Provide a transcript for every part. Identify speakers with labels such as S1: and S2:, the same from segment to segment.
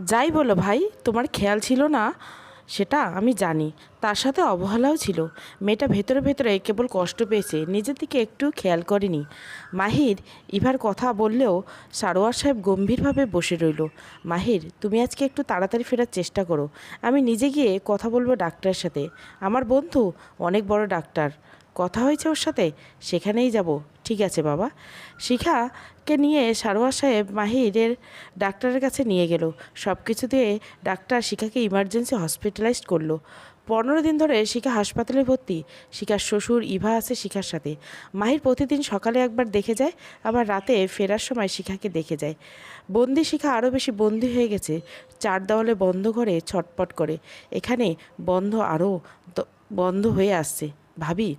S1: যাই বলো ভাই, তোমার খেয়াল ছিল না? সেটা আমি জানি। তার সাথে অবহেলাও ছিল। মেয়েটা ভেতরে ভেতরে কেবল কষ্ট পেয়েছে, নিজের দিকে একটু খেয়াল করেনি। মাহির ইভার কথা বললেও সারোয়ার সাহেব গম্ভীরভাবে বসে রইল। মাহির, তুমি আজকে একটু তাড়াতাড়ি ফেরার চেষ্টা করো। আমি নিজে গিয়ে কথা বলব ডাক্তারের সাথে। আমার বন্ধু অনেক বড় ডাক্তার। কথা হয়েছে ওর সাথে, সেখানেই যাব। ঠিক আছে বাবা। শিখাকে নিয়ে সারোয়ার সাহেব মাহিরের ডাক্তারের কাছে নিয়ে গেল। সব কিছু দিয়ে ডাক্তার শিখাকে ইমার্জেন্সি হসপিটালাইজড করল। পনেরো দিন ধরে শিখা হাসপাতালে ভর্তি। শিখার শ্বশুর ইভা আছে শিখার সাথে। মাহির প্রতিদিন সকালে একবার দেখে যায়, আবার রাতে ফেরার সময় শিখাকে দেখে যায়। বন্দি শিখা আরও বেশি বন্দি হয়ে গেছে। চার দেওয়ালে বন্ধ করে ছটপট করে। এখানে বন্ধ আরও বন্ধ হয়ে আসছে। ভাবি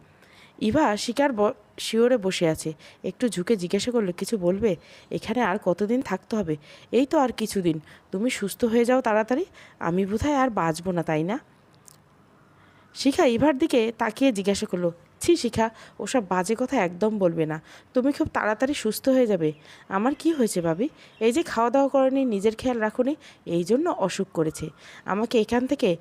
S1: ইভা শিকার শিওরে বসে আছে। একটু ঝুঁকে জিজ্ঞাসা করল, কিছু বলবে? এখানে আর কতদিন থাকতে হবে? এই তো আর কিছুদিন। তুমি সুস্থ হয়ে যাও তাড়াতাড়ি। আমি বোধহয় আর বাঁচবো না, তাই না? শিখা ইভার দিকে তাকিয়ে জিজ্ঞাসা করল, ছি শিখা, ওসব বাজে কথা একদম বলবে না। তুমি খুব তাড়াতাড়ি সুস্থ হয়ে যাবে। আমার কি হয়েছে ভাবি? এই যে খাওয়া দাওয়া করেনি, নিজের খেয়াল রাখুনি, এই জন্য অসুখ করেছে। আমাকে এখান থেকে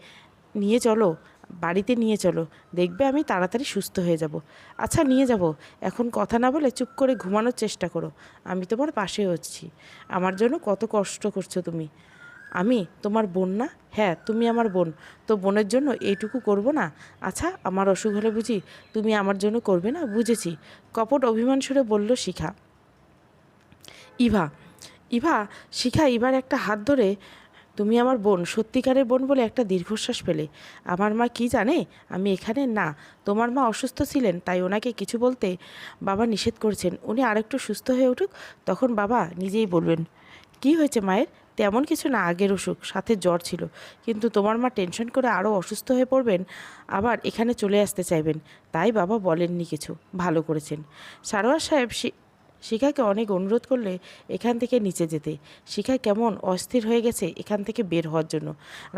S1: নিয়ে চলো। বাড়িতে নিয়ে চলো। দেখবে আমি তাড়াতাড়ি সুস্থ হয়ে যাব। আচ্ছা নিয়ে যাব। এখন কথা না বলে চুপ করে ঘুমানোর চেষ্টা করো। আমি তোমার পাশে হচ্ছি। আমার জন্য কত কষ্ট করছ তুমি। আমি তোমার বোন না? হ্যাঁ তুমি আমার বোন। তো বোনের জন্য এইটুকু করব না? আচ্ছা আমার অসুখ হলে বুঝি তুমি আমার জন্য করবে না? বুঝেছি। কপট অভিমান সুরে বলল শিখা। ইভা ইভা, শিখা ইভার একটা হাত ধরে তুমি আমার বোন, সত্যিকারের বোন বলে একটা দীর্ঘশ্বাস পেলে আমার মা কি জানে? আমি এখানে? না। তোমার মা অসুস্থ ছিলেন, তাই ওনাকে কিছু বলতে বাবা নিষেধ করেছেন। উনি আরেকটু সুস্থ হয়ে উঠুক, তখন বাবা নিজেই বলবেন, কি হয়েছে মায়ের? তেমন কিছু না, আগের অসুখ, সাথে জ্বর ছিল। কিন্তু তোমার মা টেনশন করে আরও অসুস্থ হয়ে পড়বেন, আবার এখানে চলে আসতে চাইবেন। তাই বাবা বলেননি কিছু, ভালো করেছেন। সারোয়ার সাহেব শিখাকে অনেক অনুরোধ করলে এখান থেকে নিচে যেতে। শিখা কেমন অস্থির হয়ে গেছে এখান থেকে বের হওয়ার জন্য।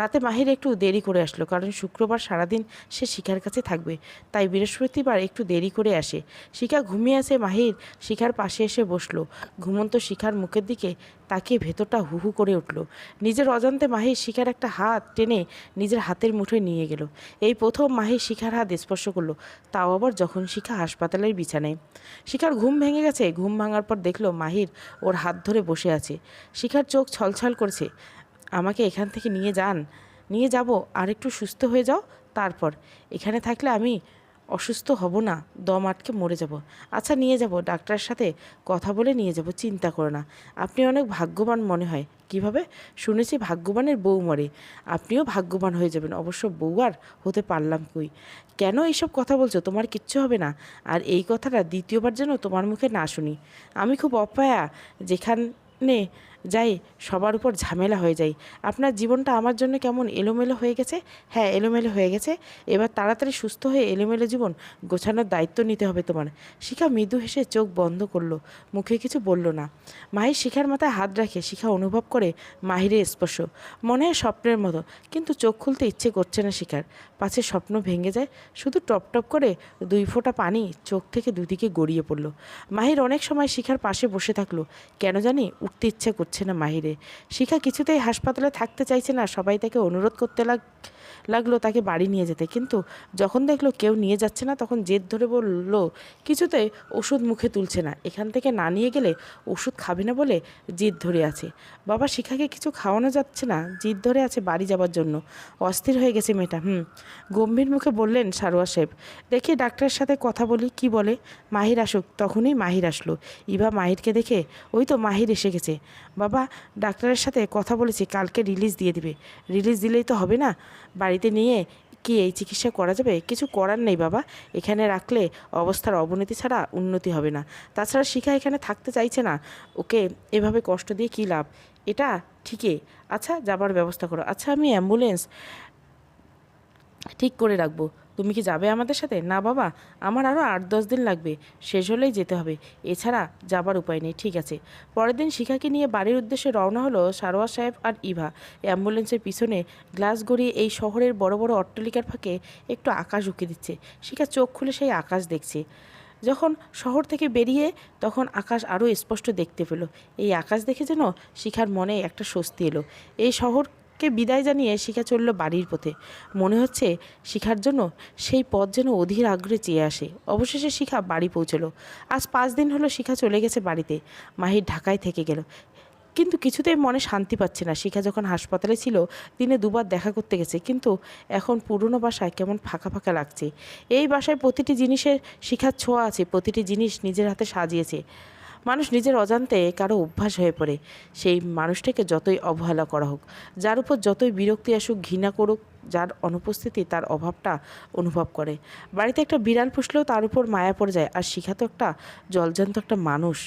S1: রাতে মাহির একটু দেরি করে আসলো কারণ শুক্রবার সারাদিন সে শিখার কাছে থাকবে। তাই বৃহস্পতিবার একটু দেরি করে আসে। শিখা ঘুমিয়ে আসে মাহির শিখার পাশে এসে বসল। ঘুমন্ত শিখার মুখের দিকে তাকিয়ে ভেতরটা হু হু করে উঠল। নিজের অজান্তে মাহির শিখার একটা হাত টেনে নিজের হাতের মুঠোয় নিয়ে গেল। এই প্রথম মাহির শিখার হাত স্পর্শ করল। তাও আবার যখন শিখা হাসপাতালের বিছানায়। শিখার ঘুম ভেঙে গেছে। ঘুম ভাঙার পর দেখল মাহির ওর হাত ধরে বসে আছে। শিখার চোখ ছলছল করছে। আমাকে এখান থেকে নিয়ে যান। নিয়ে যাব। আর একটু সুস্থ হয়ে যাও। তারপর, এখানে থাকলে আমি অসুস্থ হব না, দম আটকে মরে যাব। আচ্ছা নিয়ে যাব, ডাক্তারের সাথে কথা বলে নিয়ে যাব, চিন্তা করো না। আপনি অনেক ভাগ্যবান মনে হয়। কীভাবে? শুনেছি ভাগ্যবানের বউ মরে। আপনিও ভাগ্যবান হয়ে যাবেন, অবশ্য বউ আর হতে পারলাম কই? কেন এইসব কথা বলছো? তোমার কিচ্ছু হবে না। আর এই কথাটা দ্বিতীয়বার যেন তোমার মুখে না শুনি। আমি খুব অপায়া, যেখানে যাই, সবার উপর ঝামেলা হয়ে যায় আপনার জীবনটা আমার জন্য কেমন এলোমেলো হয়ে গেছে? হ্যাঁ এলোমেলো হয়ে গেছে। এবার তাড়াতাড়ি সুস্থ হয়ে এলোমেলো জীবন গোছানোর দায়িত্ব নিতে হবে তোমার। শিখা মৃদু হেসে চোখ বন্ধ করল, মুখে কিছু বলল না। মাহির শিখার মাথায় হাত রাখে, শিখা অনুভব করে মাহিরের স্পর্শ। মনে হয় স্বপ্নের মতো, কিন্তু চোখ খুলতে ইচ্ছে করছে না শিখার। পাছে স্বপ্ন ভেঙে যায়, শুধু টপ টপ করে দুই ফোঁটা পানি চোখ থেকে দুদিকে গড়িয়ে পড়ল। মাহির অনেক সময় শিখার পাশে বসে থাকল, কেন জানি উঠতে ইচ্ছে করছে না মাহিরে। শিখা কিছুতেই হাসপাতালে থাকতে চাইছে না সবাই তাকে অনুরোধ করতে লাগ লাগল তাকে বাড়ি নিয়ে যেতে। কিন্তু যখন দেখল কেউ নিয়ে যাচ্ছে না, তখন জেদ ধরে বলল কিছুতে ওষুধ মুখে তুলছে না। এখান থেকে না নিয়ে গেলে ওষুধ খাবে না বলে জিদ ধরে আছে। বাবা শিখাকে কিছু খাওয়ানো যাচ্ছে না, জিদ ধরে আছে বাড়ি যাবার জন্য। অস্থির হয়ে গেছে মেয়েটা। হুম, গম্ভীর মুখে বললেন সারোয়া সাহেব, দেখি ডাক্তারের সাথে কথা বলি, কি বলে? মাহির আসুক। তখনই মাহির আসলো। ইভা মাহিরকে দেখে, ওই তো মাহির এসে গেছে। বাবা, ডাক্তারের সাথে কথা বলেছি, কালকে রিলিজ দিয়ে দিবে। রিলিজ দিলেই তো হবে না? বাড়িতে নিয়ে কি এই চিকিৎসা করা যাবে? কিছু করার নেই বাবা। এখানে রাখলে অবস্থার অবনতি ছাড়া উন্নতি হবে না। তাছাড়া শিখা এখানে থাকতে চাইছে না। ওকে এভাবে কষ্ট দিয়ে কী লাভ? এটা ঠিকই। আচ্ছা যাবার ব্যবস্থা করো। আচ্ছা আমি অ্যাম্বুলেন্স ঠিক করে রাখব। তুমি কি যাবে আমাদের সাথে? না বাবা, আমার আরও আট দশ দিন লাগবে, শেষ হলেই যেতে হবে। এছাড়া যাবার উপায় নেই, ঠিক আছে। পরের দিন শিখাকে নিয়ে বাড়ির উদ্দেশ্যে রওনা হলো সারোয়ার সাহেব আর ইভা। অ্যাম্বুলেন্সের পিছনে গ্লাস গড়িয়ে এই শহরের বড় বড় অট্টালিকার ফাঁকে একটু আকাশ উঁকে দিচ্ছে। শিখা চোখ খুলে সেই আকাশ দেখছে। যখন শহর থেকে বেরিয়ে তখন আকাশ আরও স্পষ্ট দেখতে পেল। এই আকাশ দেখে যেন শিখার মনে একটা স্বস্তি এলো। এই শহরকে বিদায় জানিয়ে শিখা চলল বাড়ির পথে। মনে হচ্ছে শিখার জন্য সেই পথ যেন অধীর আগ্রহে চেয়ে আসে। অবশেষে শিখা বাড়ি পৌঁছলো। আজ পাঁচ দিন হলো শিখা চলে গেছে বাড়িতে। মাহির ঢাকায় থেকে গেল। কিন্তু কিছুতেই মনে শান্তি পাচ্ছে না। শিখা যখন হাসপাতালে ছিল, দিনে দুবার দেখা করতে গেছে। কিন্তু এখন পুরনো বাসায় কেমন ফাঁকা ফাঁকা লাগছে। এই বাসায় প্রতিটি জিনিসের শিখার ছোঁয়া আছে। প্রতিটি জিনিস নিজের হাতে সাজিয়েছে। মানুষ নিজের অজান্তে কারও অভ্যাস হয়ে পড়ে। সেই মানুষটাকে যতই অবহেলা করা হোক, যার উপর যতই বিরক্তি আসুক, ঘৃণা করুক, যার অনুপস্থিতি তার অভাবটা অনুভব করে। বাড়িতে একটা বিড়াল পুষলেও তার উপর মায়া পড়ে যায়, আর শিখা তো একটা জলজান্ত একটা মানুষ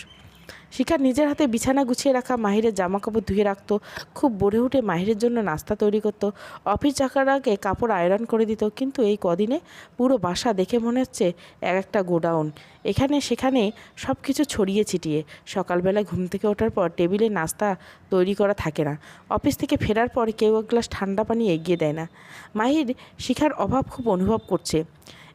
S1: শিখা নিজের হাতে বিছানা গুছিয়ে রাখা, মাহিরের জামা কাপড় ধুয়ে রাখতো, খুব বড়ে উঠে মাহিরের জন্য নাস্তা তৈরি করতো। অফিস চাকার আগে কাপড় আয়রন করে দিত, কিন্তু এই কদিনে পুরো বাসা দেখে মনে হচ্ছে এক একটা গোডাউন। এখানে সেখানে সব কিছু ছড়িয়ে ছিটিয়ে। সকালবেলা ঘুম থেকে ওঠার পর টেবিলে নাস্তা তৈরি করা থাকে না। অফিস থেকে ফেরার পর কেউ এক গ্লাস ঠান্ডা পানি এগিয়ে দেয় না। মাহির শিখার অভাব খুব অনুভব করছে।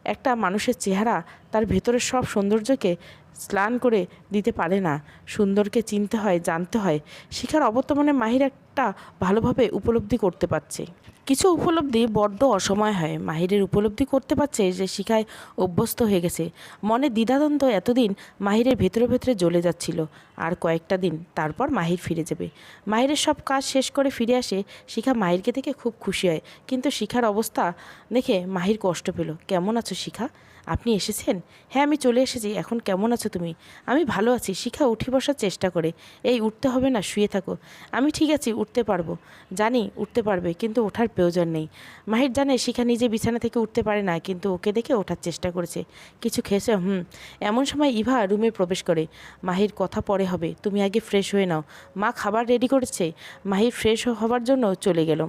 S1: একটা মানুষের চেহারা তার ভেতরের সব সৌন্দর্যকে স্নান করে দিতে পারে না। সুন্দরকে চিনতে হয়, জানতে হয়। শিখার অবর্তমানে মাহির একটা ভালোভাবে উপলব্ধি করতে পারছে। কিছু উপলব্ধি বড্ড অসময় হয়। মাহিরের উপলব্ধি করতে পারছে যে শিখায় অভ্যস্ত হয়ে গেছে। মনে দ্বিধাদ্বন্দ্ব এতদিন মাহিরের ভেতরে ভেতরে জ্বলে যাচ্ছিল। আর কয়েকটা দিন তারপর মাহির ফিরে যাবে। মাহিরের সব কাজ শেষ করে ফিরে আসে, শিখা মাহিরকে দেখে খুব খুশি হয়। কিন্তু শিখার অবস্থা দেখে মাহির কষ্ট পেল। কেমন আছো শিখা? আপনি এসেছেন? হ্যাঁ আমি চলে এসেছি। এখন কেমন আছো তুমি? আমি ভালো আছি। শিখা উঠে বসার চেষ্টা করে। এই উঠতে হবে না, শুয়ে থাকো। আমি ঠিক আছি, উঠতে পারব। জানি উঠতে পারবে, কিন্তু ওঠার প্রয়োজন নেই। মাহির জানে, শিখা নিজে বিছানা থেকে উঠতে পারে না, কিন্তু ওকে দেখে ওঠার চেষ্টা করেছে। কিছু খেয়েছে? হুম। এমন সময় ইভা রুমে প্রবেশ করে। মাহির কথা পরে হবে। তুমি আগে ফ্রেশ হয়ে নাও। মা খাবার রেডি করেছে। মাহির ফ্রেশ হওয়ার জন্য চলে গেল।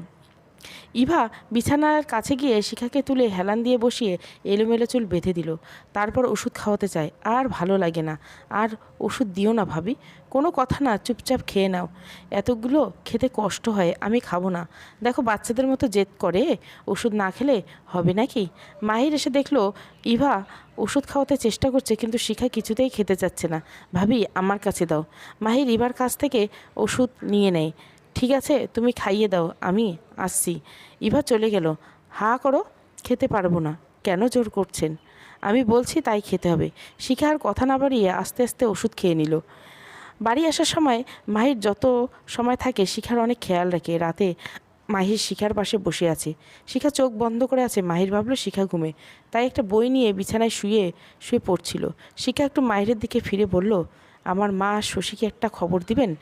S1: ইভা বিছানার কাছে গিয়ে শিখাকে তুলে হেলান দিয়ে বসিয়ে এলোমেলো চুল বেঁধে দিল। তারপর ওষুধ খাওয়াতে চায়। আর ভালো লাগে না। আর ওষুধ দিও না ভাবি। কোনো কথা না, চুপচাপ খেয়ে নাও। এতগুলো খেতে কষ্ট হয়, আমি খাব না। দেখো বাচ্চাদের মতো জেদ করে ওষুধ না খেলে হবে নাকি? মাহির এসে দেখল, ইভা ওষুধ খাওয়াতে চেষ্টা করছে, কিন্তু শিখা কিছুতেই খেতে চাচ্ছে না। ভাবি, আমার কাছে দাও। মাহির ইভার কাছ থেকে ওষুধ নিয়ে নেয়। ঠিক আছে, তুমি খাইয়ে দাও, আমি আসছি। ইভা চলে গেল। হা করো, খেতে পারব না। কেন জোর করছেন? আমি বলছি তাই খেতে হবে। শিখা আর কথা না বাড়িয়ে আস্তে আস্তে ওষুধ খেয়ে নিল। বাড়ি আসার সময় মাহির যত সময় থাকে, শিখার অনেক খেয়াল রাখে। রাতে মাহির শিখার পাশে বসে আছে। শিখা চোখ বন্ধ করে আছে। মাহির ভাবলো, শিখা ঘুমে। তাই একটা বই নিয়ে বিছানায় শুয়ে শুয়ে পড়ছিল। শিখা একটু মাহিরের দিকে ফিরে বলল, আমার মা শশীকে একটা খবর দিবেন?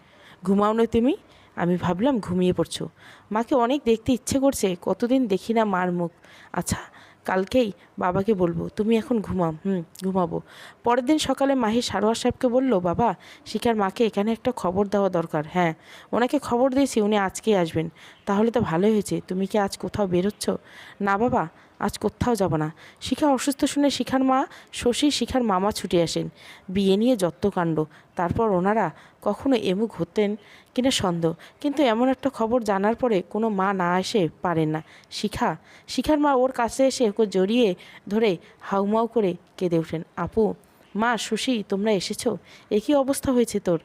S1: ঘুমাও না তুমি। আমি ভাবলাম ঘুমিয়ে পড়ছো। মাকে অনেক দেখতে ইচ্ছে করছে, কতদিন দেখি না মার মুখ। আচ্ছা কালকেই বাবাকে বলব, তুমি এখন ঘুমাও, হুম, ঘুমাবো। পরের দিন সকালে মাহি সারোয়ার সাহেবকে বলল, বাবা শিকার মাকে এখানে একটা খবর দেওয়া দরকার হ্যাঁ ওনাকে খবর দিয়েছি, উনি আজকেই আসবেন। তাহলে তো ভালোই হয়েছে, তুমি কি আজ কোথাও বেরোচ্ছ? না বাবা, আজ কোথাও যাব না। শিখা অসুস্থ শুনে শিখার মা, শশী শিখার মামা ছুটে আসেন। বিয়ে নিয়ে যত্তকাণ্ড তারপর ওনারা কখনো এমুক হতেন কিনা সন্দেহ। কিন্তু এমন একটা খবর জানার পরে কোনো মা না এসে পারেন না। শিখা, শিখার মা ওর কাছে এসে ওকে জড়িয়ে ধরে হাউমাউ করে কেঁদে ওঠেন। আপু, মা, শশী, তোমরা এসেছ? এ কী অবস্থা হয়েছে তোর?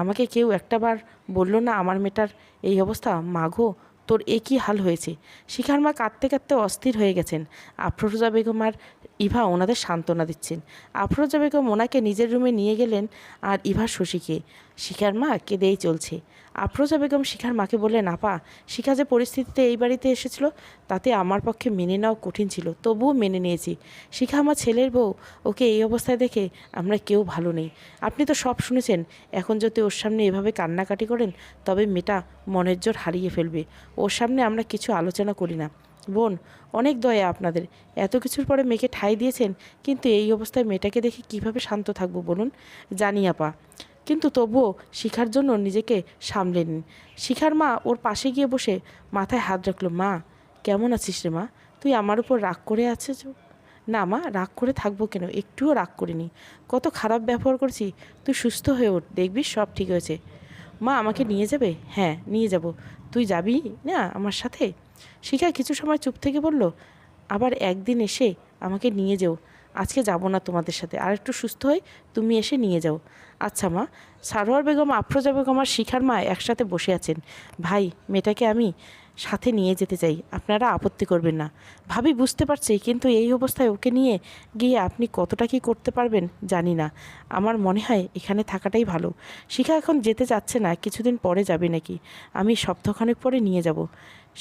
S1: আমাকে কেউ একটাবার বলল না আমার মেয়েটার এই অবস্থা? মাঘো তোর এ কী হাল হয়েছে? শিখার মা কাঁদতে কাঁদতে অস্থির হয়ে গেছেন। আফরোজা বেগম আর ইভা ওনাদের সান্ত্বনা দিচ্ছেন। আফরোজা বেগম ওনাকে নিজের রুমে নিয়ে গেলেন আর ইভা শশীকে। শিখার মা কেঁদেই চলছে। আফরোজা বেগম শিখার মাকে বললেন, আপা, শিখা যে পরিস্থিতিতে এই বাড়িতে এসেছিল, তাতে আমার পক্ষে মেনে নেওয়া কঠিন ছিল, তবুও মেনে নিয়েছি। শিখা আমার ছেলের বউ, ওকে এই অবস্থায় দেখে আমরা কেউ ভালো নেই। আপনি তো সব শুনেছেন, এখন যদি ওর সামনে এভাবে কান্নাকাটি করেন, তবে মেয়েটা মনের জোর হারিয়ে ফেলবে। ওর সামনে আমরা কিছু আলোচনা করি না। বোন, অনেক দয়া আপনাদের। এত কিছুর পরে মেয়েকে ঠাই দিয়েছেন, কিন্তু এই অবস্থায় মেয়েটাকে দেখে কীভাবে শান্ত থাকব বলুন? জানি আপা। কিন্তু তবুও শিখার জন্য নিজেকে সামলে নিন। শিখার মা ওর পাশে গিয়ে বসে মাথায় হাত রাখল, মা, কেমন আছিস রে মা? তুই আমার উপর রাগ করে আছিস? না মা, রাগ করে থাকব কেন? একটুও রাগ করিনি। কত খারাপ ব্যবহার করছি, তুই সুস্থ হয়ে ওঠ দেখবি সব ঠিক হয়েছে। মা, আমাকে নিয়ে যাবে? হ্যাঁ নিয়ে যাব। তুই যাবি না আমার সাথে? শিখা কিছু সময় চুপ থেকে বলল, আবার একদিন এসে আমাকে নিয়ে যেও। আজকে যাব না তোমাদের সাথে। আর একটু সুস্থ হয়ে তুমি এসে নিয়ে যাও। আচ্ছা মা, সারোয়ার বেগম, আফরোজা বেগম আর শিখার মা একসাথে বসে আছেন। ভাই, মেয়েটাকে আমি সাথে নিয়ে যেতে চাই। আপনারা আপত্তি করবেন না। ভাবি বুঝতে পারছি, কিন্তু এই অবস্থায় ওকে নিয়ে গিয়ে আপনি কতটা কি করতে পারবেন জানি না। আমার মনে হয় এখানে থাকাটাই ভালো। শিখা এখন যেতে চাচ্ছে না, কিছুদিন পরে যাবে নাকি। আমি সপ্তাহখানেক পরে নিয়ে যাব।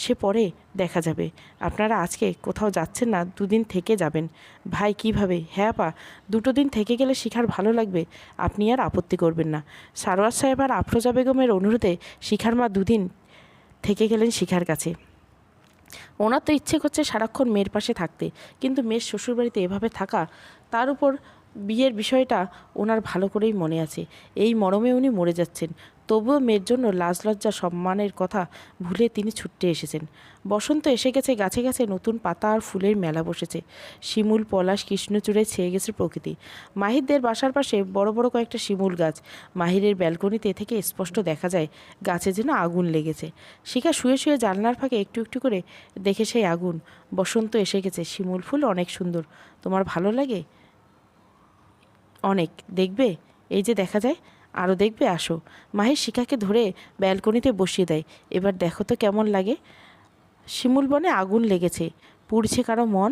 S1: সে পরে দেখা যাবে। আপনারা আজকে কোথাও যাচ্ছেন না, দুদিন থেকে যাবেন। ভাই, কীভাবে? হ্যাঁ পা দুটো দিন থেকে গেলে শিখার ভালো লাগবে। আপনি আর আপত্তি করবেন না। সারোয়ার সাহেব আর আফরোজা বেগমের অনুরোধে শিখার মা দুদিন থেকে গেলেন শিখার কাছে। ওনার তো ইচ্ছে করছে সারাক্ষণ মেয়ের পাশে থাকতে। কিন্তু মেয়ের শ্বশুরবাড়িতে এভাবে থাকা, তার উপর বিয়ের বিষয়টা ওনার ভালো করেই মনে আছে। এই মরমে উনি মরে যাচ্ছেন। তবুও মেয়ের জন্য লাজ লজ্জা সম্মানের কথা ভুলে তিনি ছুটতে এসেছেন। বসন্ত এসে গেছে, গাছে গাছে নতুন পাতা আর ফুলের মেলা বসেছে। শিমুল, পলাশ কৃষ্ণচূড়ে ছেয়ে গেছে প্রকৃতি। মাহিরদের বাসার পাশে বড় বড় কয়েকটা শিমুল গাছ। মাহিরের ব্যালকনিতে থেকে স্পষ্ট দেখা যায়, গাছে যেন আগুন লেগেছে। শিখা শুয়ে শুয়ে জানলার ফাঁকে একটু একটু করে দেখে সেই আগুন। বসন্ত এসে গেছে, শিমুল ফুল অনেক সুন্দর। তোমার ভালো লাগে? অনেক। দেখবে? এই যে দেখা যায় আরও দেখবে, আসো। মাহির শিখাকে ধরে ব্যালকনিতে বসিয়ে দেয়। এবার দেখো তো কেমন লাগে। শিমুল বনে আগুন লেগেছে। পুড়ছে কারও মন,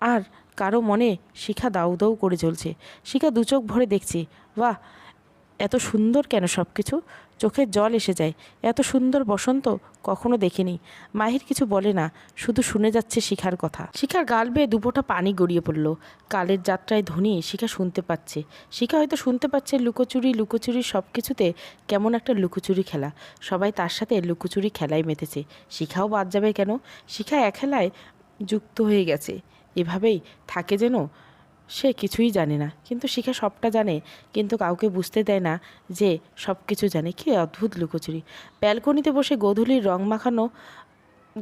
S1: আর কারও মনে শিখা দাউ দাউ করে চলছে শিখা দুচোখ ভরে দেখছে, বাহ, এত সুন্দর কেন সব কিছু চোখের জল এসে যায়। এত সুন্দর বসন্ত কখনো দেখিনি। মাহির কিছু বলে না, শুধু শুনে যাচ্ছে শিখার কথা। শিখার গাল বেয়ে দুপোটা পানি গড়িয়ে পড়ল। কালের যাত্রায় ধ্বনি শিখা শুনতে পাচ্ছে। শিখা হয়তো শুনতে পাচ্ছে লুকোচুরি লুকোচুরি সব কিছুতে কেমন একটা লুকোচুরি খেলা। সবাই তার সাথে লুকোচুরি খেলায় মেতেছে। শিখাও বাদ যাবে কেন? শিখা এক খেলায় যুক্ত হয়ে গেছে। এভাবেই থাকে যেন সে কিছুই জানে না। কিন্তু শিখা সবটা জানে, কিন্তু কাউকে বুঝতে দেয় না যে সব কিছু জানে। কি অদ্ভুত লুকোচুরি। ব্যালকনিতে বসে গোধূলির রং মাখানো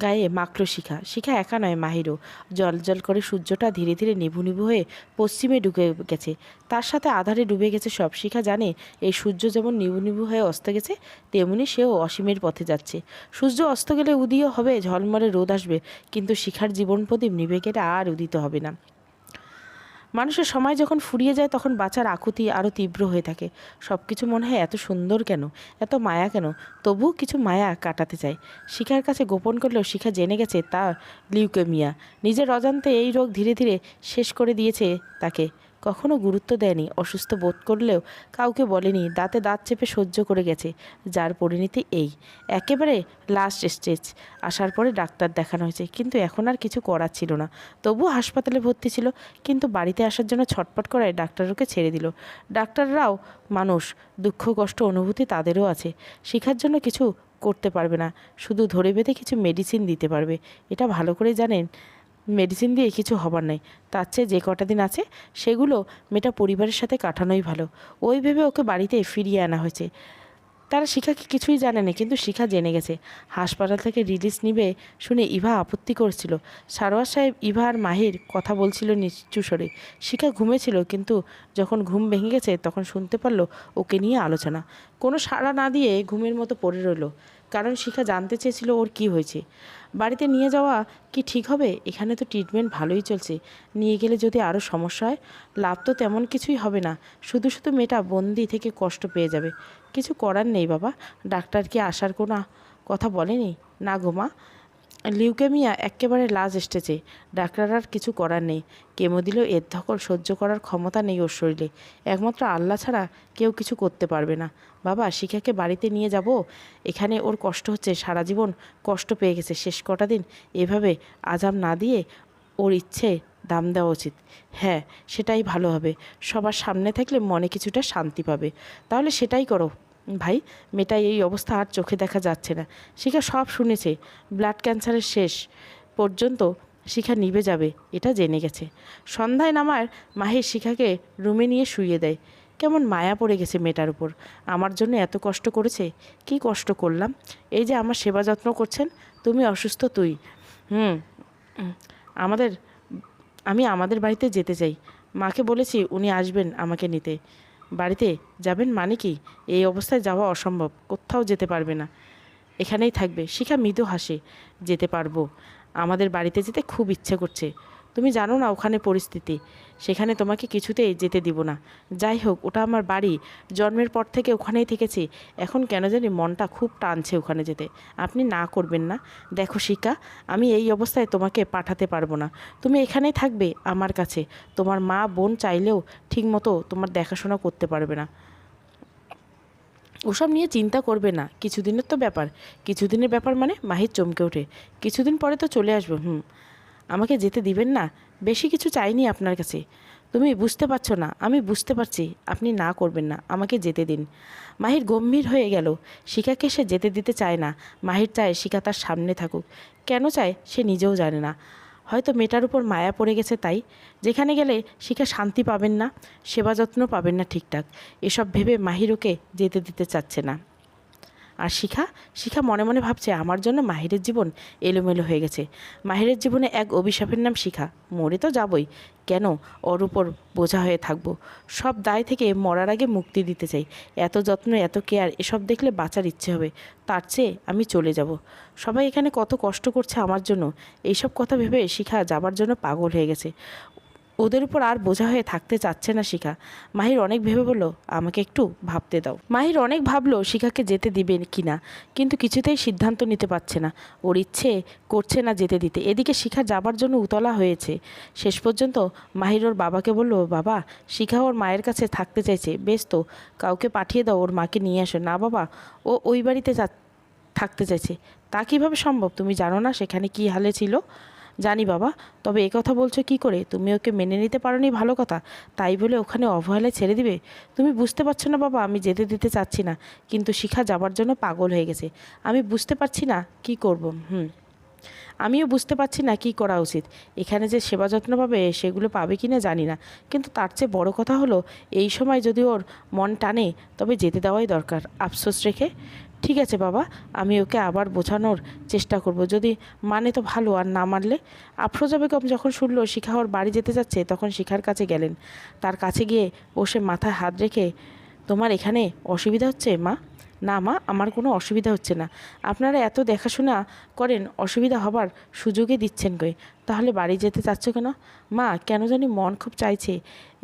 S1: গায়ে মাখলো শিখা। শিখা একা নয়, মাহিরও। জল জল করে সূর্যটা ধীরে ধীরে নিভু নিভু হয়ে পশ্চিমে ঢুকে গেছে। তার সাথে আধারে ডুবে গেছে সব। শিখা জানে, এই সূর্য যেমন নিভু নিভু হয়ে অস্ত গেছে, তেমনি সেও অসীমের পথে যাচ্ছে। সূর্য অস্ত গেলে উদীয় হবে, ঝলমলে রোদ আসবে, কিন্তু শিখার জীবন প্রদীপ নিভে গেলে আর উদিত হবে না। মানুষের সময় যখন ফুরিয়ে যায়, তখন বাঁচার আকুতি আরও তীব্র হয়ে থাকে। সব কিছু মনে হয় এত সুন্দর কেন? এত মায়া কেন? তবু কিছু মায়া কাটাতে চায় শিখার কাছে গোপন করলেও শিখা জেনে গেছে তা লিউকেমিয়া। নিজের অজান্তে এই রোগ ধীরে ধীরে শেষ করে দিয়েছে তাকে। কখনো গুরুত্ব দেয়নি, অসুস্থ বোধ করলেও কাউকে বলেনি, দাঁতে দাঁত চেপে সহ্য করে গেছে, যার পরিণতি এই। একেবারে লাস্ট স্টেজ আসার পরে ডাক্তার দেখানো হয়েছে, কিন্তু এখন আর কিছু করার ছিল না। তবুও হাসপাতালে ভর্তি ছিল, কিন্তু বাড়িতে আসার জন্য ছটপট করায় ডাক্তারকে ছেড়ে দিল। ডাক্তাররাও মানুষ, দুঃখ, কষ্ট, অনুভূতি তাদেরও আছে। শিখার জন্য কিছু করতে পারবে না, শুধু ধরে বেঁধে কিছু মেডিসিন দিতে পারবে। এটা ভালো করে জানেন মেডিসিন দিয়ে কিছু হবার নাই। তার চেয়ে যে কটা দিন আছে, সেগুলো মেয়েটা পরিবারের সাথে কাটানোই ভালো। ওই ভেবে ওকে বাড়িতে ফিরিয়ে আনা হয়েছে। তারা শিখাকে কিছুই জানে না, কিন্তু শিখা জেনে গেছে। হাসপাতাল থেকে রিলিজ নিবে শুনে ইভা আপত্তি করছিল। সারোয়ার সাহেব ইভা আর মাহির কথা বলছিল নিচু স্বরে। শিখা ঘুমেছিল, কিন্তু যখন ঘুম ভেঙে গেছে, তখন শুনতে পারল ওকে নিয়ে আলোচনা। কোনো সাড়া না দিয়ে ঘুমের মতো পড়ে রইল। কারণ শিখা জানতে চেয়েছিল ওর কি হয়েছে। বাড়িতে নিয়ে যাওয়া কি ঠিক হবে? এখানে তো ট্রিটমেন্ট ভালোই চলছে। নিয়ে গেলে যদি আরও সমস্যা হয়, লাভ তো তেমন কিছুই হবে না। শুধু শুধু মেয়েটা বন্দি থেকে কষ্ট পেয়ে যাবে। কিছু করার নেই বাবা। ডাক্তার কি আসার কোনো কথা বলেনি? না গো মা। লিউকেমিয়া একেবারে লাজ এসেছে। ডাক্তার আর কিছু করার নেই। কেমো দিলেও এর ধকল সহ্য করার ক্ষমতা নেই ওর শরীরে। একমাত্র আল্লাহ ছাড়া কেউ কিছু করতে পারবে না। বাবা, শিখাকে বাড়িতে নিয়ে যাব? এখানে ওর কষ্ট হচ্ছে, সারা জীবন কষ্ট পেয়ে গেছে। শেষ কটা দিন এভাবে আজাম না দিয়ে ওর ইচ্ছে দাম দেওয়া উচিত। হ্যাঁ সেটাই ভালো হবে। সবার সামনে থাকলে মনে কিছুটা শান্তি পাবে। তাহলে সেটাই করো। ভাই মেয়েটা এই অবস্থা আর চোখে দেখা যাচ্ছে না। শিখা সব শুনেছে। ব্লাড ক্যান্সারের শেষ পর্যন্ত শিখা নিভে যাবে, এটা জেনে গেছে। সন্ধ্যায় নামার মাহির শিখাকে রুমে নিয়ে শুইয়ে দেয়। কেমন মায়া পড়ে গেছে মেয়েটার উপর। আমার জন্য এত কষ্ট করেছে, কি কষ্ট করলাম? এই যে আমার সেবা যত্ন করছেন, তুমি অসুস্থ তুই। হুম আমাদের, আমি আমাদের বাড়িতে যেতে চাই। মাকে বলেছি উনি আসবেন আমাকে নিতে। বাড়িতে যাবেন মানে কি? এই অবস্থায় যাওয়া অসম্ভব, কোথাও যেতে পারবে না। এখানেই থাকবে, শিখা মৃদু হাসে, যেতে পারব। আমাদের বাড়িতে যেতে খুব ইচ্ছে করছে। তুমি জানো না ওখানে পরিস্থিতি। সেখানে তোমাকে কিছুতেই যেতে দিব না। যাই হোক, ওটা আমার বাড়ি। জন্মের পর থেকে ওখানেই থেকেছি। এখন কেন জানি মনটা খুব টানছে ওখানে যেতে। আপনি না করবেন না। দেখো, শিকা, আমি এই অবস্থায় তোমাকে পাঠাতে পারব না। তুমি এখানেই থাকবে আমার কাছে। তোমার মা, বোন চাইলেও ঠিকমতো তোমার দেখাশোনা করতে পারবে না। ওসব নিয়ে চিন্তা করবে না। কিছুদিনের তো ব্যাপার। কিছুদিনের ব্যাপার মানে মাহির চমকে ওঠে। কিছুদিন পরে তো চলে আসব, হুম। আমাকে যেতে দিবেন না? বেশি কিছু চাইনি আপনার কাছে। তুমি বুঝতে পারছ না, আমি বুঝতে পারছি, আপনি না করবেন না, আমাকে যেতে দিন। মাহির গম্ভীর হয়ে গেল। শিখাকে সে যেতে দিতে চায় না। মাহির চায় শিখা তার সামনে থাকুক। কেন চায় সে নিজেও জানে না। হয়তো মেয়েটার উপর মায়া পড়ে গেছে তাই। যেখানে গেলে শিখা শান্তি পাবেন না, সেবা যত্ন পাবেন না ঠিকঠাক। এসব ভেবে মাহির ওকে যেতে দিতে চাচ্ছে না। আর শিখা শিখা মনে মনে ভাবছে, আমার জন্য মাহিরের জীবন এলোমেলো হয়ে গেছে। মাহিরের জীবনে এক অভিশাপের নাম শিখা। মরে তো যাবই। কেন? ওর উপর বোঝা হয়ে থাকব। সব দায় থেকে মরার আগে মুক্তি দিতে চাই। এত যত্ন, এত কেয়ার, এসব দেখলে বাঁচার ইচ্ছে হবে। তার চেয়ে আমি চলে যাব। সবাই এখানে কত কষ্ট করছে আমার জন্য। এইসব কথা ভেবে শিখা যাবার জন্য পাগল হয়ে গেছে। ওদের উপর আর বোঝা হয়ে থাকতে চাচ্ছে না শিখা। মাহির অনেক ভেবে বলল, আমাকে একটু ভাবতে দাও। মাহির অনেক ভাবলো, শিখাকে যেতে দিবে কি না কিন্তু কিছুতেই সিদ্ধান্ত নিতে পারছে না। ওর ইচ্ছে করছে না যেতে দিতে। এদিকে শিখা যাবার জন্য উতলা হয়েছে। শেষ পর্যন্ত মাহির ওর বাবাকে বলল, বাবা, শিখা ওর মায়ের কাছে থাকতে চাইছে। বেশ তো, কাউকে পাঠিয়ে দাও, ওর মাকে নিয়ে আসো না বাবা, ও ওই বাড়িতে থাকতে চাইছে। তা কীভাবে সম্ভব? তুমি জানো না সেখানে কী হালে ছিল? জানি বাবা, তবে কথা বলছো কি করে? তুমি ওকে মেনে নিতে পারো পারোনি ভালো কথা। তাই বলে ওখানে অবহেলায় ছেড়ে দিবে? তুমি বুঝতে পারছ না বাবা, আমি যেতে দিতে চাচ্ছি না। কিন্তু শিখা যাবার জন্য পাগল হয়ে গেছে। আমি বুঝতে পারছি না কি করব, হুম। আমিও বুঝতে পারছি না কি করা উচিত। এখানে যে সেবা যত্ন পাবে, সেগুলো পাবে কি না জানি না। কিন্তু তার চেয়ে বড় কথা হলো, এই সময় যদি ওর মন টানে, তবে যেতে দেওয়াই দরকার। আফসোস রেখে ঠিক আছে বাবা, আমি ওকে আবার বোঝানোর চেষ্টা করব। যদি মানে তো ভালো আর না মানলে? আফরোজা বেগম যখন শুনলো শিখা ওর বাড়ি যেতে যাচ্ছে, তখন শিখার কাছে গেলেন। তার কাছে গিয়ে বসে মাথায় হাত রেখে, তোমার এখানে অসুবিধা হচ্ছে মা? না মা, আমার কোনো অসুবিধা হচ্ছে না। আপনারা এত দেখাশোনা করেন, অসুবিধা হবার সুযোগই দিচ্ছেন কই? তাহলে বাড়ি যেতে চাচ্ছ কেন? মা, কেন জানি মন খুব চাইছে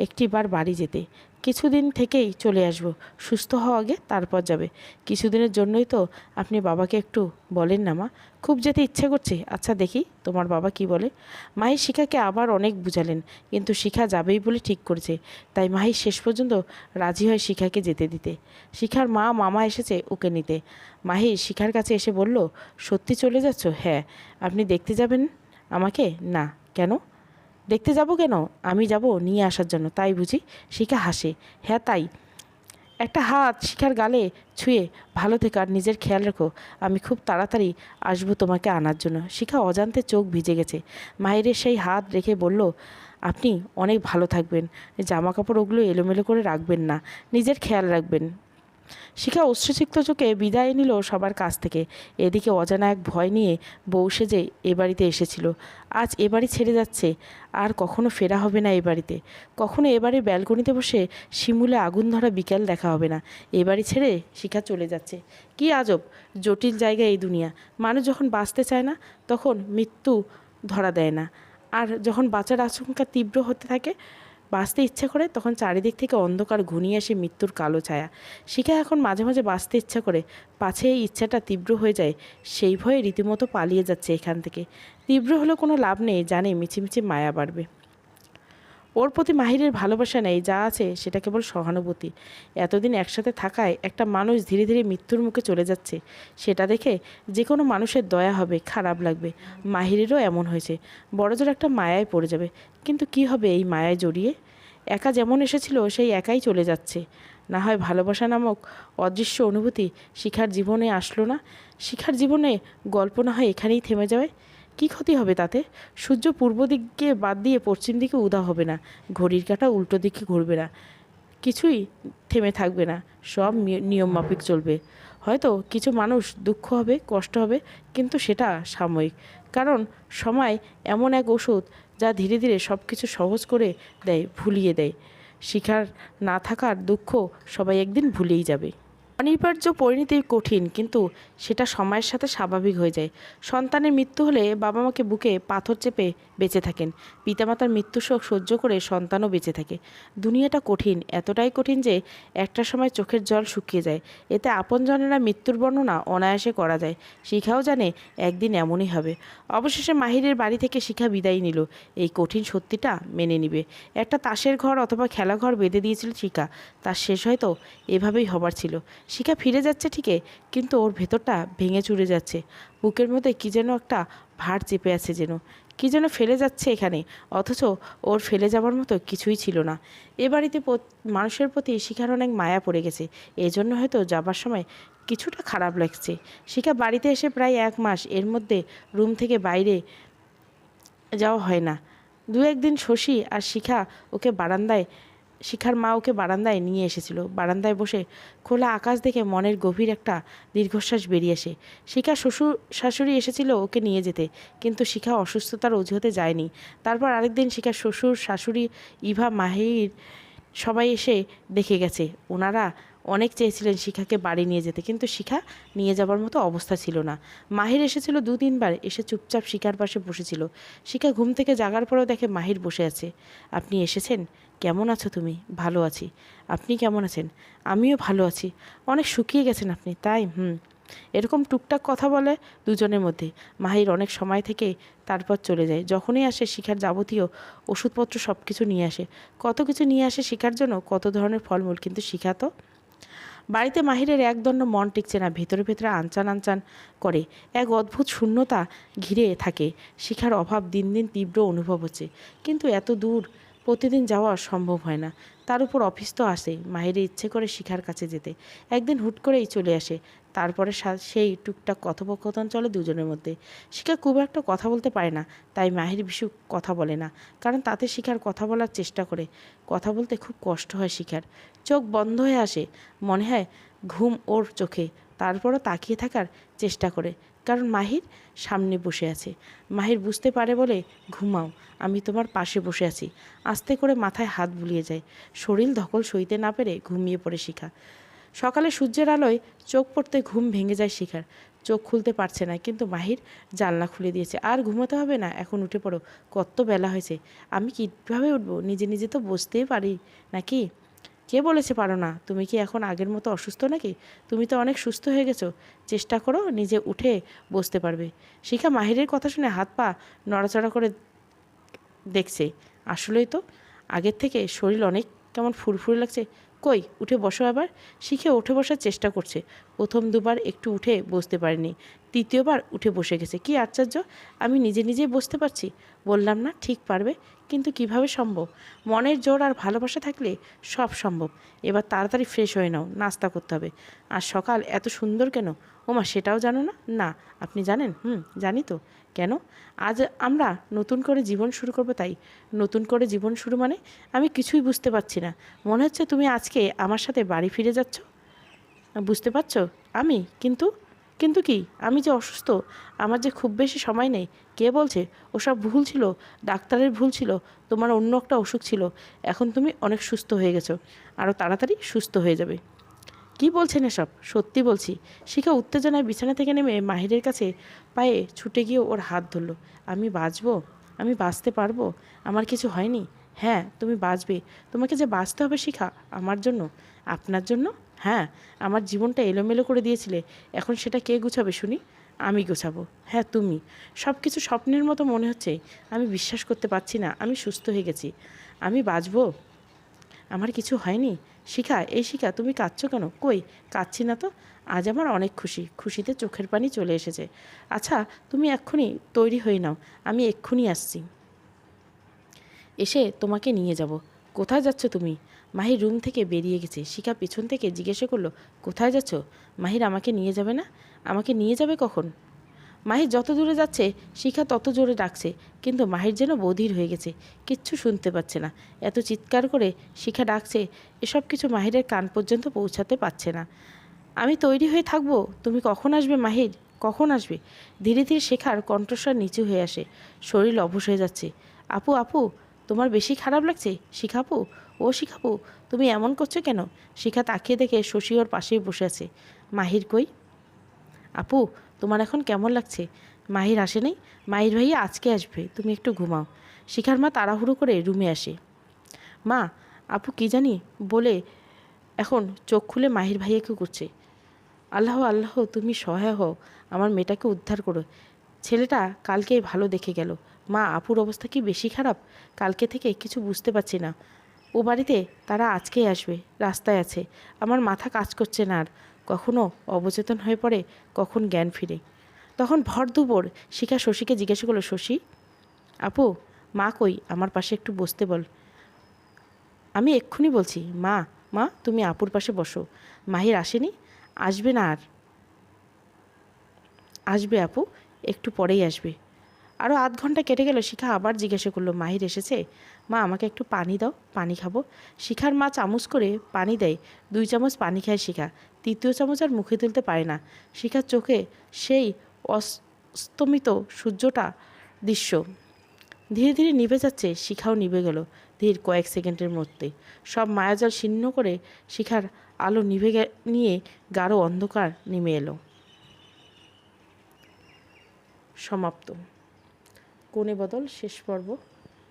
S1: একটি বার বাড়ি যেতে। কিছুদিন থেকেই চলে আসব। সুস্থ হওয়া আগে, তারপর যাবে। কিছুদিনের জন্যই তো আপনি বাবাকে একটু বলেন না মা। খুব যেতে ইচ্ছে করছে। আচ্ছা দেখি তোমার বাবা কি বলে। মাহি শিখাকে আবার অনেক বুঝালেন, কিন্তু শিখা যাবেই বলে ঠিক করেছে। তাই মাহি শেষ পর্যন্ত রাজি হয় শিখাকে যেতে দিতে। শিখার মা মামা এসেছে ওকে নিতে। মাহি শিখার কাছে এসে বলল, সত্যি চলে যাচ্ছ? হ্যাঁ। আপনি দেখতে যাবেন আমাকে? না। কেন? দেখতে যাব কেন? আমি যাব নিয়ে আসার জন্য। তাই বুঝি? শিখা হাসে। হ্যাঁ তাই। একটা হাত শিখার গালে ছুঁয়ে ভালো থেকে আর নিজের খেয়াল রেখো। আমি খুব তাড়াতাড়ি আসব তোমাকে আনার জন্য। শিখা অজান্তে চোখ ভিজে গেছে। মাহিরের সেই হাত রেখে বলল, আপনি অনেক ভালো থাকবেন। জামা কাপড় ওগুলো এলোমেলো করে রাখবেন না। নিজের খেয়াল রাখবেন। শিখা অশ্রুসিক্ত চোখে বিদায় নিল সবার কাছ থেকে। এদিকে অজানা এক ভয় নিয়ে বউ সেজে এ বাড়িতে এসেছিল। আজ এ বাড়ি ছেড়ে যাচ্ছে। আর কখনো ফেরা হবে না এ বাড়িতে। কখনো এ বাড়ির ব্যালকনিতে বসে শিমুলে আগুন ধরা বিকেল দেখা হবে না। এ বাড়ি ছেড়ে শিখা চলে যাচ্ছে। কি আজব! জটিল জায়গা এই দুনিয়া। মানুষ যখন বাঁচতে চায় না, তখন মৃত্যু ধরা দেয় না। আর যখন বাঁচার আশঙ্কা তীব্র হতে থাকে বাঁচতে ইচ্ছে করে তখন চারিদিক থেকে অন্ধকার ঘুনিয়ে আসে মৃত্যুর কালো ছায়া। শিখা এখন মাঝে মাঝে বাঁচতে ইচ্ছা করে, পাছে এই ইচ্ছাটা তীব্র হয়ে যায়, সেই ভয়ে রীতিমতো পালিয়ে যাচ্ছে এখান থেকে। তীব্র হলেও কোনো লাভ নেই, জানে মিছিমিছি মায়া বাড়বে। ওর প্রতি মাহিরের ভালোবাসা নেই, যা আছে সেটা কেবল সহানুভূতি। এতদিন একসাথে থাকায় একটা মানুষ ধীরে ধীরে মৃত্যুর মুখে চলে যাচ্ছে। সেটা দেখে যে কোনো মানুষের দয়া হবে, খারাপ লাগবে। মাহিরেরও এমন হয়েছে। বড়জোর একটা মায়ায় পড়ে যাবে। কিন্তু কি হবে এই মায়ায় জড়িয়ে? একা যেমন এসেছিল, সেই একাই চলে যাচ্ছে। না হয় ভালোবাসা নামক অদৃশ্য অনুভূতি শিখার জীবনে আসলো না? শিখার জীবনে গল্প না হয় এখানেই থেমে যাবে? কি ক্ষতি হবে তাতে? সূর্য পূর্ব দিকে বাদ দিয়ে পশ্চিম দিকে উদা হবে না। ঘড়ির কাঁটা উল্টো দিকে ঘুরবে না। কিছুই থেমে থাকবে না। সব নিয়ম মাফিক চলবে। হয়তো কিছু মানুষ দুঃখ হবে, কষ্ট হবে, কিন্তু সেটা সাময়িক। কারণ সময় এমন এক ওষুধ যা ধীরে ধীরে সব কিছু সহজ করে দেয়, ভুলিয়ে দেয়। শিখার না থাকার দুঃখ সবাই একদিন ভুলেই যাবে। অনিবার্য পরিণতি কঠিন, কিন্তু সেটা সময়ের সাথে স্বাভাবিক হয়ে যায়। সন্তানের মৃত্যু হলে বাবা মাকে বুকে পাথর চেপে বেঁচে থাকেন। পিতামাতার মৃত্যু শোক সহ্য করে সন্তানও বেঁচে থাকে। দুনিয়াটা কঠিন, এতটাই কঠিন যে একটা সময় চোখের জল শুকিয়ে যায়। এতে আপনজনেরা মৃত্যুর বর্ণনা অনায়াসে করা যায়। শিখাও জানে একদিন এমনই হবে। অবশেষে মাহিরের বাড়ি থেকে শিখা বিদায় নিল। এই কঠিন সত্যিটা মেনে নিবে। একটা তাসের ঘর অথবা খেলাঘর বেঁধে দিয়েছিল শিখা। তার শেষ হয়তো এভাবেই হবার ছিল। শিখা ফিরে যাচ্ছে ঠিকই, কিন্তু ওর ভেতরটা ভেঙে চুরে যাচ্ছে। বুকের মধ্যে কী যেন একটা ভার চেপে আছে যেন, কী যেন ফেলে যাচ্ছে এখানে, অথচ ওর ফেলে যাবার মতো কিছুই ছিল না। এ বাড়িতে মানুষের প্রতি শিখার অনেক মায়া পড়ে গেছে এই জন্য হয়তো যাবার সময় কিছুটা খারাপ লাগছে। শিখা বাড়িতে এসে প্রায় এক মাস এর মধ্যে রুম থেকে বাইরে যাওয়া হয় না। দু একদিন শশী আর শিখা ওকে বারান্দায় শিখার মা ওকে বারান্দায় নিয়ে এসেছিল। বারান্দায় বসে খোলা আকাশ দেখে মনের গভীর একটা দীর্ঘশ্বাস বেরিয়ে আসে। শিখা শ্বশুর, শাশুড়ি এসেছিল ওকে নিয়ে যেতে, কিন্তু শিখা অসুস্থতার অজুহাতে যায়নি। তারপর আরেকদিন শিখার শ্বশুর, শাশুড়ি, ইভা, মাহির সবাই এসে দেখে গেছে। ওনারা অনেক চেয়েছিলেন শিখাকে বাড়ি নিয়ে যেতে, কিন্তু শিখা নিয়ে যাবার মতো অবস্থা ছিল না। মাহির এসেছিল দু তিনবার, এসে চুপচাপ শিখার পাশে বসেছিল। শিখা ঘুম থেকে জাগার পরেও দেখে মাহির বসে আছে। আপনি এসেছেন? কেমন আছো তুমি? ভালো আছি। আপনি কেমন আছেন? আমিও ভালো আছি। অনেক শুকিয়ে গেছেন আপনি, তাই? হুম। এরকম টুকটাক কথা বলে দুজনের মধ্যে। মাহির অনেক সময় থেকে তারপর চলে যায়। যখনই আসে শিখার যাবতীয় ওষুধপত্র সব কিছু নিয়ে আসে। কত কিছু নিয়ে আসে শিখার জন্য কত ধরনের ফলমূল, কিন্তু শিখা তো বাড়িতে মাহিরের একদণ্ড মন টিকছে না, ভেতরে ভেতরে আনচান আনচান করে। এক অদ্ভুত শূন্যতা ঘিরে থাকে, শিখার অভাব দিন দিন তীব্র অনুভব হচ্ছে। কিন্তু এত দূর প্রতিদিন যাওয়া সম্ভব হয় না। তার উপর অফিস তো আসে মাহিরে ইচ্ছে করে শিখার কাছে যেতে। একদিন হুট করেই চলে আসে তারপরে সেই টুকটাক কথোপকথন চলে দুজনের মধ্যে। শিখা খুব একটা কথা বলতে পারে না, তাই মাহির বিশু কথা বলে না, কারণ তাতে শিখার কথা বলার চেষ্টা করে। কথা বলতে খুব কষ্ট হয় শিখার। চোখ বন্ধ হয়ে আসে, মনে হয় ঘুম ওর চোখে। তারপরও তাকিয়ে থাকার চেষ্টা করে, কারণ মাহির সামনে বসে আছে। মাহির বুঝতে পারে বলে, ঘুমাও, আমি তোমার পাশে বসে আছি। আস্তে করে মাথায় হাত বুলিয়ে যায়। শরীর ধকল সইতে না পেরে ঘুমিয়ে পড়ে শিখা। সকালে সূর্যের আলোয় চোখ পড়তে ঘুম ভেঙে যায় শিখার। চোখ খুলতে পারছে না, কিন্তু মাহির জানলা খুলে দিয়েছে। আর ঘুমোতে হবে না, এখন উঠে পড়ো। কত বেলা হয়েছে। আমি কীভাবে উঠবো? নিজে নিজে তো বসতেই পারি নাকি? কে বলেছে পারো না? তুমি কি এখন আগের মতো অসুস্থ নাকি? তুমি তো অনেক সুস্থ হয়ে গেছো। চেষ্টা করো, নিজে উঠে বসতে পারবে। শিখা মাহিরের কথা শুনে হাত পা নড়াচড়া করে দেখছে। আসলেই তো, আগের থেকে শরীর অনেক কেমন ফুরফুরে লাগছে। কই, উঠে বসো আবার। শিখে উঠে বসার চেষ্টা করছে। প্রথম দুবার একটু উঠে বসতে পারেনি। তৃতীয়বার উঠে বসে গেছে। কি আশ্চর্য, আমি নিজে নিজেই বসতে পারছি? বললাম না, ঠিক পারবে, কিন্তু কীভাবে সম্ভব? মনের জোর আর ভালোবাসা থাকলে সব সম্ভব। এবার তাড়াতাড়ি ফ্রেশ হয়ে নাও, নাস্তা করতে হবে। আর সকাল এত সুন্দর কেন? ওমা, সেটাও জানো না? না, আপনি জানেন? হুম, জানি তো। কেন? আজ আমরা নতুন করে জীবন শুরু করব তাই। নতুন করে জীবন শুরু মানে আমি কিছুই বুঝতে পারছি না। মনে হচ্ছে তুমি আজকে আমার সাথে বাড়ি ফিরে যাচ্ছ? বুঝতে পারছ? আমি? কিন্তু কিন্তু কি, আমি যে অসুস্থ, আমার যে খুব বেশি সময় নেই, কে বলছে? ওসব ভুল ছিল, ডাক্তারের ভুল ছিল, তোমার অন্য একটা অসুখ ছিল, এখন তুমি অনেক সুস্থ হয়ে গেছো আরও তাড়াতাড়ি সুস্থ হয়ে যাবে। কি বলছেন এসব? সত্যি বলছি। শিখা উত্তেজনায় বিছানা থেকে নেমে মাহিরের কাছে পায়ে ছুটে গিয়ে ওর হাত ধরলো। আমি বাঁচবো? আমি বাঁচতে পারব? আমার কিছু হয়নি? হ্যাঁ তুমি বাঁচবে। তোমাকে যে বাঁচতে হবে শিখা, আমার জন্য? আপনার জন্য? হ্যাঁ আমার জীবনটা এলোমেলো করে দিয়েছিলে, এখন সেটা কে গুছাবে শুনি? আমি গোছাবো। হ্যাঁ তুমি। সব কিছু স্বপ্নের মতো মনে হচ্ছে, আমি বিশ্বাস করতে পারছি না, আমি সুস্থ হয়ে গেছি। আমি বাঁচবো? আমার কিছু হয়নি? শিখা, এই শিখা, তুমি কাঁদছো কেন? কই? কাঁদছি না তো? আজ আমার অনেক খুশি, খুশিতে চোখের পানি চলে এসেছে। আচ্ছা তুমি এক্ষুনি তৈরি হয়ে নাও, আমি এক্ষুনি আসছি। এসে তোমাকে নিয়ে যাব। কোথায় যাচ্ছ তুমি? মাহির রুম থেকে বেরিয়ে গেছে। শিখা পিছন থেকে জিজ্ঞেসে করল, কোথায় যাচ্ছ? মাহির আমাকে নিয়ে যাবে না? আমাকে নিয়ে যাবে কখন? মাহির যত দূরে যাচ্ছে, শিখা তত জোরে ডাকছে, কিন্তু মাহির যেন বধির হয়ে গেছে, কিচ্ছু শুনতে পাচ্ছে না। এত চিৎকার করে শিখা ডাকছে, এসব কিছু মাহিরের কান পর্যন্ত পৌঁছাতে পারছে না। আমি তৈরি হয়ে থাকব? তুমি কখন আসবে মাহির? কখন আসবে? ধীরে ধীরে শেখার কণ্ঠস্বর নিচু হয়ে আসে। শরীর অবশ হয়ে যাচ্ছে। আপু আপু, তোমার বেশি খারাপ লাগছে? শিখাপু ও শিখাবু? তুমি এমন করছ কেন? শিখা তাকিয়ে দেখে শশী ওর পাশেই বসে আছে। মাহির কই? আপু, তোমার এখন কেমন লাগছে? মাহির আসে আসেনি মাহির ভাইয়া আজকে আসবে, তুমি একটু ঘুমাও। শিখার মা তাড়াহুড়ো করে রুমে আসে। মা, আপু কি জানি? বলে এখন চোখ খুলে মাহির ভাইয়াকে করছে। আল্লাহ আল্লাহ, তুমি সহায় হও, আমার মেয়েটাকে উদ্ধার করো। ছেলেটা কালকেই ভালো দেখে গেল। মা, আপুর অবস্থা কি বেশি খারাপ? কালকে থেকে কিছু বুঝতে পারছি না। ও বাড়িতে তারা আজকেই আসবে, রাস্তায় আছে। আমার মাথা কাজ করছে না আর। কখনো অবচেতন হয়ে পড়ে, কখন জ্ঞান ফিরে। তখন ভর দুপুর শিখা শশীকে জিজ্ঞাসা করল, শশী, আপু, মা কই? আমার পাশে একটু বসতে বল। আমি এক্ষুনি বলছি, মা মা, তুমি আপুর পাশে বসো। মাহির আসেনি, আসবে না আর। আসবে আপু, একটু পরেই আসবে। আরও আধ ঘণ্টা কেটে গেল, শিখা আবার জিজ্ঞাসা করল, মাহির এসেছে? মা, আমাকে একটু পানি দাও, পানি খাব। শিখার মা চামচ করে পানি দেয়, দুই চামচ পানি খায় শিখা। তৃতীয় চামচ আর মুখে তুলতে পারে না। শিখার চোখে সেই অস্তমিত সূর্যটা দৃশ্য। ধীরে ধীরে নিভে যাচ্ছে, শিখাও নিভে গেল ধীর কয়েক সেকেন্ডের মধ্যে। সব মায়াজাল ছিন্ন করে শিখার আলো নিভে নিয়ে গাঢ় অন্ধকার নেমে এলো। সমাপ্ত। কোণে বদল, শেষ পর্ব।